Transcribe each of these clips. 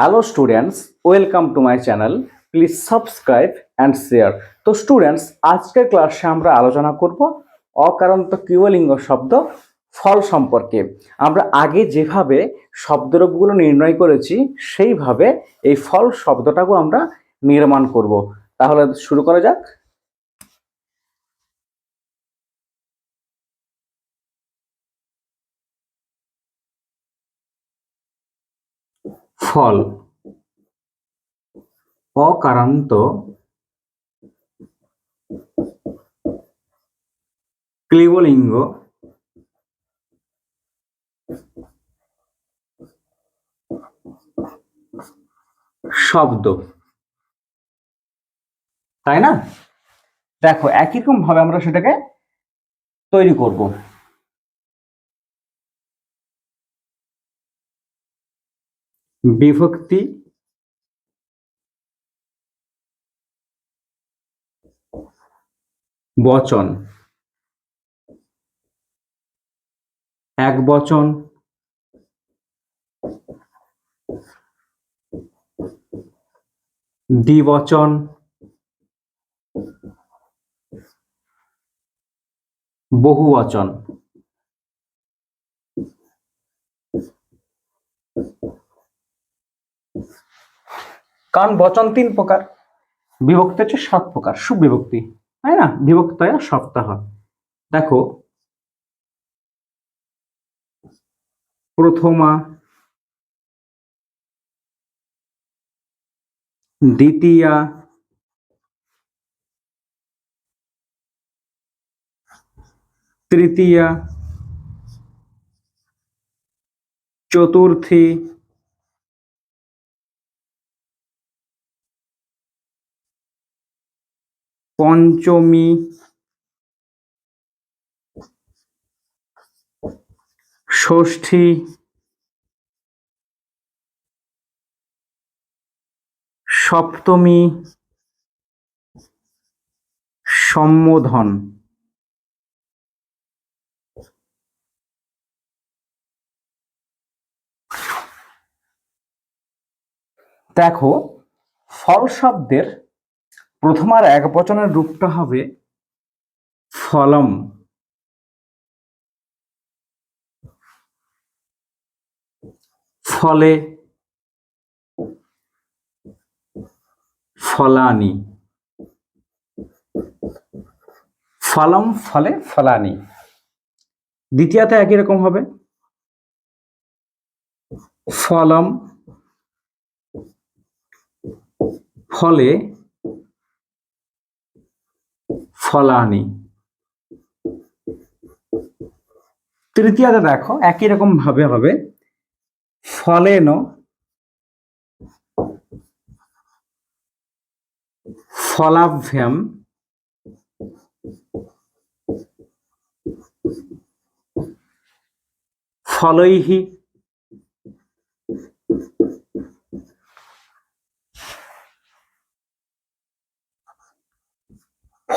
Hello students, welcome to my channel. Please subscribe and share. তো students, আজকের ক্লাসে আমরা আলোচনা করব অকারান্ত কিউলিঙ্গ শব্দ ফল সম্পর্কে। আমরা আগে যেভাবে শব্দরূপগুলো নির্ণয় করেছি, সেইভাবে এই ফল শব্দটাকেও আমরা নির্মাণ করব। তাহলে শুরু করা যাক। ফল। অকারান্ত ক্লিবলিঙ্গ শব্দ। তাই না? দেখো একই রকম ভাবে আমরা সেটাকে তৈরি করব। বিভক্তি বচন। এক বচন। দ্বিবচন। বহুবচন। কারণ বচন তিন প্রকার। বিভক্তি হচ্ছে সাত প্রকার, সুবিভক্তি। তাই না? বিভক্তয়া সপ্তাহ। দেখো, প্রথমা, দ্বিতীয়া, তৃতীয়া, চতুর্থী পঞ্চমী। ষষ্ঠী। সপ্তমী। সম্বোধন। দেখো ফল শব্দের প্রথম আর এক বচনের রূপটা হবে ফলম। ফলে ফলানি। ফলম ফলে ফলানি। দ্বিতীয়তে একই রকম হবে। ফলম ফলে ফলানি। তৃতীয়তে দেখো একই রকম ভাবে হবে। ফলেন ফলাভ্যাম ফলৈহি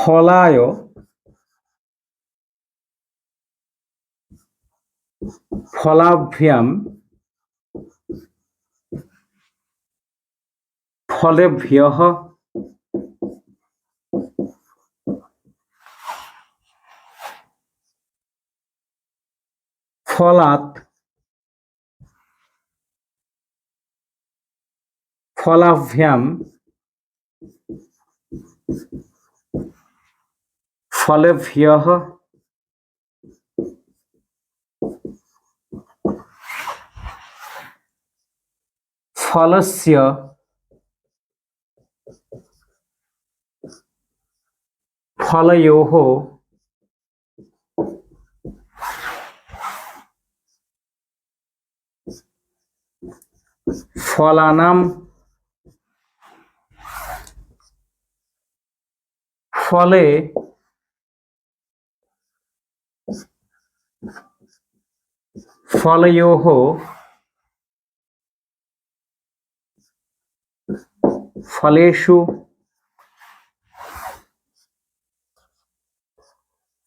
ফলায় ফলাভ্যাম ফলেভ্য ফলাৎ ফলাভ্যাম ফলেভ্য ফলস্য ফলयोः ফলানাম ফলে ফলयोः ফলেষু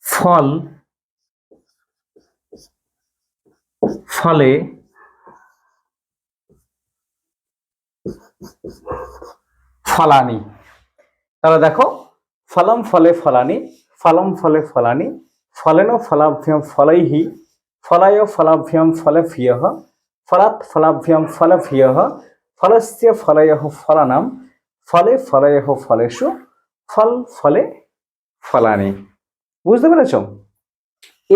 ফল ফলে ফলানি। তাহলে দেখো ফলম ফলে ফলানি ফলম ফলে ফলানি ফলেন ফলাভ্যাম ফলৈহি ফলায় ফলাভ্যাম ফলে ফিয়হ ফলাৎ ফলাভ্যাম ফল ফিয়হ ফলস্য ফলয় ফলানাম ফলে ফলয় ফলেষু ফল ফলে ফলানি বুঝতে পেরেছ?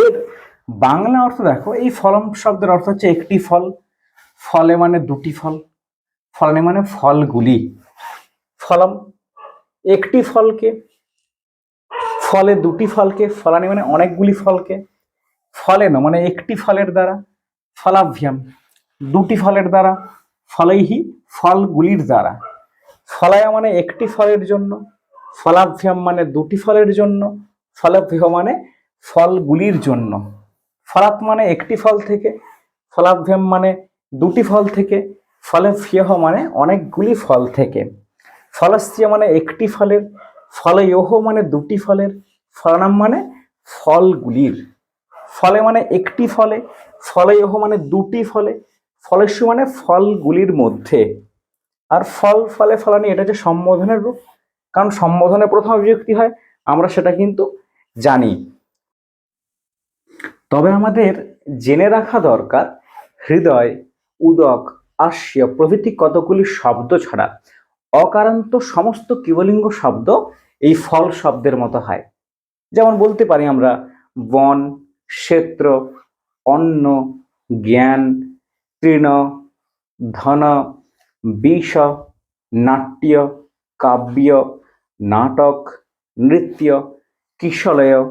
এর বাংলা অর্থ দেখো, এই ফলম শব্দের অর্থ হচ্ছে একটি ফল। ফলে মানে দুটি ফল ফলানি মানে ফলগুলি। ফলম, একটি ফলকে ফলে দুটি ফলকে, ফলানি মানে অনেকগুলি ফলকে ফলেন মানে একটি ফলের দ্বারা ফলাভ্যাম। দুটি ফলের দ্বারা, ফলৈহি ফলগুলির দ্বারা। ফলায়া মানে একটি ফলের জন্য, ফলাভ্যাম মানে দুটি ফলের জন্য ফলাভ্য মানে ফলগুলির জন্য। ফলাত মানে একটি ফল থেকে, ফলাভ্যাম মানে দুটি ফল থেকে ফলে ফিয়হ মানে অনেকগুলি ফল থেকে। ফলস্য মানে একটি ফলের ফলয়োহ মানে দুটি ফলের, ফলানাম মানে ফলগুলির। ফলে মানে একটি ফলে ফলয়োহ মানে দুটি ফলে ফলেস্যু মানে ফলগুলির মধ্যে। আর ফল, ফলে, ফলানি, এটা যে সম্বোধনের রূপ, কারণ সম্বোধনের প্রথম অভিব্যক্তি হয়, আমরা সেটা কিন্তু জানি। তবে আমাদের জেনে রাখা দরকার, হৃদয়, উদক আস্য প্রভৃতি কতগুলি শব্দ ছাড়া। অকারান্ত সমস্ত কিবলিঙ্গ শব্দ এই ফল শব্দের মতো হয়। যেমন বলতে পারি আমরা বন, ক্ষেত্র, অন্ন, জ্ঞান, তৃণ, ধন, বিষ, নাট্য, কাব্য, নাটক, নৃত্য, কিশলয়,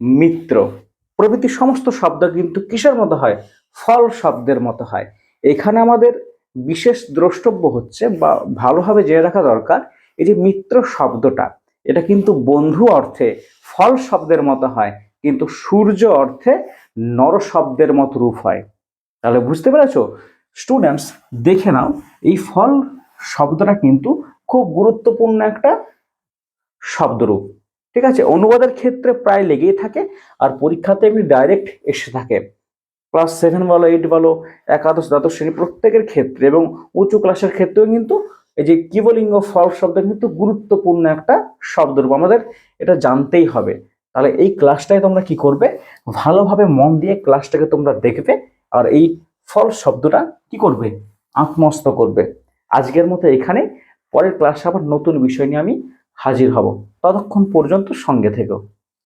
মিত্র প্রভৃতি সমস্ত শব্দ কিন্তু কিসের মতো হয়? ফল শব্দের মতো হয়। এখানে আমাদের বিশেষ দ্রষ্টব্য হচ্ছে বা ভালোভাবে জেনে রাখা দরকার, এই যে মিত্র শব্দটা, এটা কিন্তু বন্ধু অর্থে ফল শব্দের মতো হয়, কিন্তু সূর্য অর্থে নর শব্দের মতো রূপ হয়। তাহলে বুঝতে পেরেছ? স্টুডেন্টস দেখে নাও, এই ফল শব্দটা কিন্তু খুব গুরুত্বপূর্ণ একটা শব্দরূপ। ঠিক আছে? অনুবাদের ক্ষেত্রে প্রায় লেগেই থাকে, আর পরীক্ষাতে এমনি ডাইরেক্ট এসে থাকে। ক্লাস সেভেন বলো এইট বলো, একাদশ, দ্বাদশ শ্রেণি প্রত্যেকের ক্ষেত্রে এবং উঁচু ক্লাসের ক্ষেত্রেও কিন্তু এই যে কিবলিঙ্গ ফল শব্দ কিন্তু গুরুত্বপূর্ণ একটা শব্দরূপ আমাদের এটা জানতেই হবে। তাহলে এই ক্লাসটায় তোমরা কি করবে? ভালোভাবে মন দিয়ে ক্লাসটাকে তোমরা দেখবে আর এই ফল শব্দটা কি করবে? আত্মস্থ করবে। আজকের মতো এখানে, পরের ক্লাসে আবার নতুন বিষয় নিয়ে আমি হাজির হব। ততক্ষণ পর্যন্ত সঙ্গে থেকো।